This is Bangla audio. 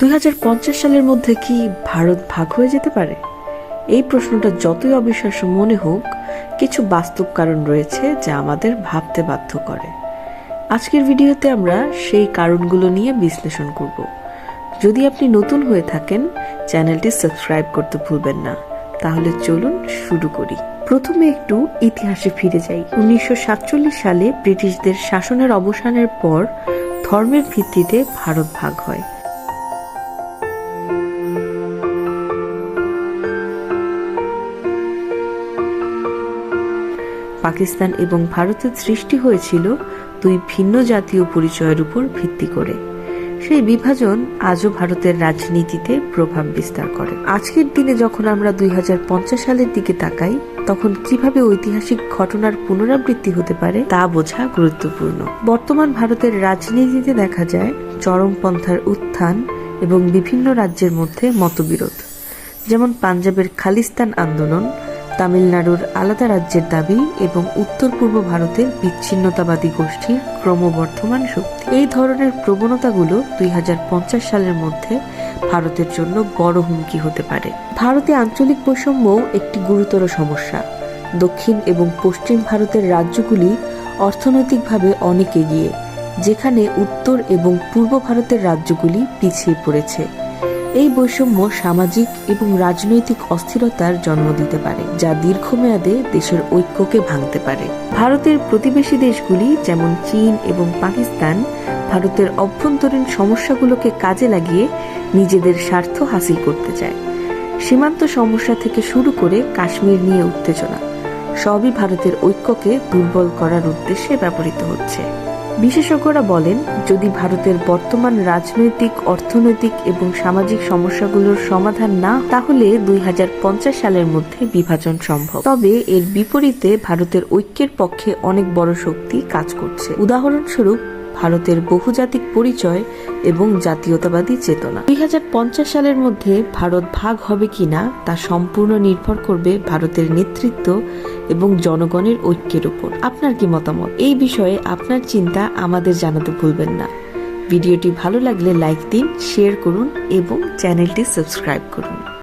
দুই হাজার পঞ্চাশ সালের মধ্যে কি ভারত ভাগ হয়ে যেতে পারে? এই প্রশ্নটা যতই অবিশ্বাস্য মনে হোক, কিছু বাস্তব কারণ রয়েছে যা আমাদের ভাবতে বাধ্য করে। আজকের ভিডিওতে আমরা সেই কারণগুলো নিয়ে বিশ্লেষণ করব। যদি আপনি নতুন হয়ে থাকেন, চ্যানেলটি সাবস্ক্রাইব করতে ভুলবেন না। তাহলে চলুন শুরু করি। প্রথমে একটু ইতিহাসে ফিরে যাই। উনিশশো সাতচল্লিশ সালে ব্রিটিশদের শাসনের অবসানের পর ধর্মের ভিত্তিতে ভারত ভাগ হয়। পাকিস্তান এবং ভারতের সৃষ্টি হয়েছিল দুই ভিন্ন জাতীয় পরিচয়ের উপর ভিত্তি করে। সেই বিভাজন আজও ভারতের রাজনীতিতে প্রভাব বিস্তার করে। আজকের দিনে যখন আমরা দুই সালের দিকে তাকাই, তখন কীভাবে ঐতিহাসিক ঘটনার পুনরাবৃত্তি হতে পারে তা বোঝা গুরুত্বপূর্ণ। বর্তমান ভারতের রাজনীতিতে দেখা যায় চরমপন্থার উত্থান এবং বিভিন্ন রাজ্যের মধ্যে মতবিরোধ। যেমন পাঞ্জাবের খালিস্তান আন্দোলন তামিলনাড়ুর আলাদা রাজ্যের দাবি এবং উত্তর পূর্ব ভারতের বিচ্ছিন্নতাবাদী গোষ্ঠীর ক্রমবর্ধমান শক্তি। এই ধরনের প্রবণতাগুলো দুই হাজার পঞ্চাশ সালের মধ্যে ভারতের জন্য বড় হুমকি হতে পারে। ভারতে আঞ্চলিক বৈষম্যও একটি গুরুতর সমস্যা। দক্ষিণ এবং পশ্চিম ভারতের রাজ্যগুলি অর্থনৈতিকভাবে অনেক এগিয়ে, যেখানে উত্তর এবং পূর্ব ভারতের রাজ্যগুলি পিছিয়ে পড়েছে। এই বৈষম্য সামাজিক এবং রাজনৈতিক অস্থিরতার জন্ম দিতে পারে, যা দীর্ঘমেয়াদে দেশের ঐক্যকে ভাঙতে পারে। ভারতের প্রতিবেশী দেশগুলি, যেমন চীন এবং পাকিস্তান, ভারতের অভ্যন্তরীণ সমস্যাগুলোকে কাজে লাগিয়ে নিজেদের স্বার্থ হাসিল করতে চায়। সীমান্ত সমস্যা থেকে শুরু করে কাশ্মীর নিয়ে উত্তেজনা, সবই ভারতের ঐক্যকে দুর্বল করার উদ্দেশ্যে ব্যবহৃত হচ্ছে। বিশেষজ্ঞরা বলেন, যদি ভারতের বর্তমান রাজনৈতিক, অর্থনৈতিক এবং সামাজিক সমস্যাগুলোর সমাধান না, তাহলে দুই হাজার পঞ্চাশ সালের মধ্যে বিভাজন সম্ভব। তবে এর বিপরীতে ভারতের ঐক্যের পক্ষে অনেক বড় শক্তি কাজ করছে। উদাহরণস্বরূপ, ভারতের বহুজাতিক পরিচয় এবং জাতীয়তাবাদী চেতনা। দুই হাজার পঞ্চাশ সালের মধ্যে ভারত ভাগ হবে কিনা, তা সম্পূর্ণ নির্ভর করবে ভারতের নেতৃত্ব এবং জনগণের ঐক্যের উপর। আপনার কি মতামত? এই বিষয়ে আপনার চিন্তা আমাদের জানাতে ভুলবেন না। ভিডিওটি ভালো লাগলে লাইক দিন, শেয়ার করুন এবং চ্যানেলটি সাবস্ক্রাইব করুন।